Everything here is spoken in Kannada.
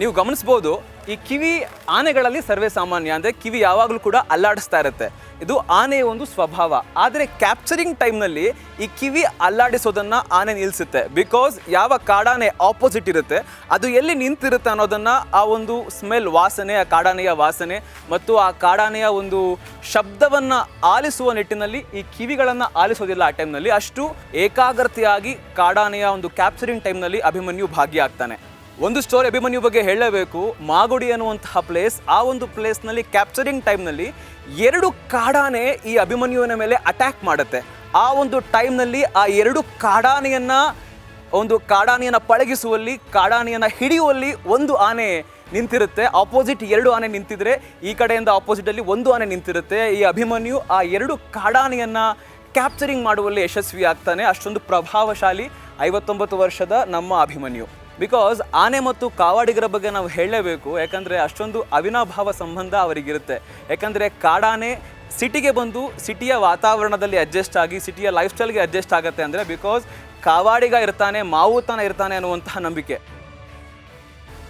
ನೀವು ಗಮನಿಸ್ಬೋದು, ಈ ಕಿವಿ ಆನೆಗಳಲ್ಲಿ ಸರ್ವೇ ಸಾಮಾನ್ಯ ಅಂದರೆ ಕಿವಿ ಯಾವಾಗಲೂ ಕೂಡ ಅಲ್ಲಾಡಿಸ್ತಾ ಇರುತ್ತೆ. ಇದು ಆನೆಯ ಒಂದು ಸ್ವಭಾವ. ಆದರೆ ಕ್ಯಾಪ್ಚರಿಂಗ್ ಟೈಮ್ನಲ್ಲಿ ಈ ಕಿವಿ ಅಲ್ಲಾಡಿಸೋದನ್ನು ಆನೆ ನಿಲ್ಲಿಸುತ್ತೆ ಬಿಕಾಸ್ ಯಾವ ಕಾಡಾನೆ ಆಪೋಸಿಟ್ ಇರುತ್ತೆ, ಅದು ಎಲ್ಲಿ ನಿಂತಿರುತ್ತೆ ಅನ್ನೋದನ್ನು ಆ ಒಂದು ಸ್ಮೆಲ್ ವಾಸನೆ, ಆ ಕಾಡಾನೆಯ ವಾಸನೆ ಮತ್ತು ಆ ಕಾಡಾನೆಯ ಒಂದು ಶಬ್ದವನ್ನು ಆಲಿಸುವ ನಿಟ್ಟಿನಲ್ಲಿ ಈ ಕಿವಿಗಳನ್ನು ಆಲಿಸೋದಿಲ್ಲ ಆ ಟೈಮ್ನಲ್ಲಿ ಅಷ್ಟು ಏಕಾಗ್ರತೆಯಾಗಿ ಕಾಡಾನೆಯ ಒಂದು ಕ್ಯಾಪ್ಚರಿಂಗ್ ಟೈಮ್ನಲ್ಲಿ ಅಭಿಮನ್ಯು ಭಾಗಿಯಾಗ್ತಾನೆ. ಒಂದು ಸ್ಟೋರಿ ಅಭಿಮನ್ಯು ಬಗ್ಗೆ ಹೇಳಲೇಬೇಕು ಮಾಗುಡಿ ಅನ್ನುವಂತಹ ಪ್ಲೇಸ್ ಆ ಒಂದು ಪ್ಲೇಸ್ನಲ್ಲಿ ಕ್ಯಾಪ್ಚರಿಂಗ್ ಟೈಮ್ನಲ್ಲಿ ಎರಡು ಕಾಡಾನೆ ಈ ಅಭಿಮನ್ಯುವಿನ ಮೇಲೆ ಅಟ್ಯಾಕ್ ಮಾಡುತ್ತೆ. ಆ ಒಂದು ಟೈಮ್ನಲ್ಲಿ ಆ ಎರಡು ಕಾಡಾನೆಯನ್ನು, ಒಂದು ಕಾಡಾನೆಯನ್ನು ಪಳಗಿಸುವಲ್ಲಿ, ಕಾಡಾನೆಯನ್ನು ಹಿಡಿಯುವಲ್ಲಿ ಒಂದು ಆನೆ ನಿಂತಿರುತ್ತೆ. ಆಪೋಸಿಟ್ ಎರಡು ಆನೆ ನಿಂತಿದ್ರೆ, ಈ ಕಡೆಯಿಂದ ಆಪೋಸಿಟಲ್ಲಿ ಒಂದು ಆನೆ ನಿಂತಿರುತ್ತೆ. ಈ ಅಭಿಮನ್ಯು ಆ ಎರಡು ಕಾಡಾನೆಯನ್ನು ಕ್ಯಾಪ್ಚರಿಂಗ್ ಮಾಡುವಲ್ಲಿ ಯಶಸ್ವಿ ಆಗ್ತಾನೆ ಅಷ್ಟೊಂದು ಪ್ರಭಾವಶಾಲಿ ಐವತ್ತೊಂಬತ್ತು ವರ್ಷದ ನಮ್ಮ ಅಭಿಮನ್ಯು. ಬಿಕಾಸ್ ಆನೆ ಮತ್ತು ಕಾವಾಡಿಗರ ಬಗ್ಗೆ ನಾವು ಹೇಳಲೇಬೇಕು. ಯಾಕಂದರೆ ಅಷ್ಟೊಂದು ಅವಿನಾಭಾವ ಸಂಬಂಧ ಅವರಿಗಿರುತ್ತೆ. ಯಾಕಂದರೆ ಕಾಡಾನೆ ಸಿಟಿಗೆ ಬಂದು ಸಿಟಿಯ ವಾತಾವರಣದಲ್ಲಿ ಅಡ್ಜಸ್ಟ್ ಆಗಿ, ಸಿಟಿಯ ಲೈಫ್ ಸ್ಟೈಲ್ಗೆ ಅಡ್ಜಸ್ಟ್ ಆಗುತ್ತೆ ಅಂದರೆ ಬಿಕಾಸ್ ಕಾವಾಡಿಗ ಇರ್ತಾನೆ, ಮಾವುತನ ಇರ್ತಾನೆ ಅನ್ನುವಂತಹ ನಂಬಿಕೆ.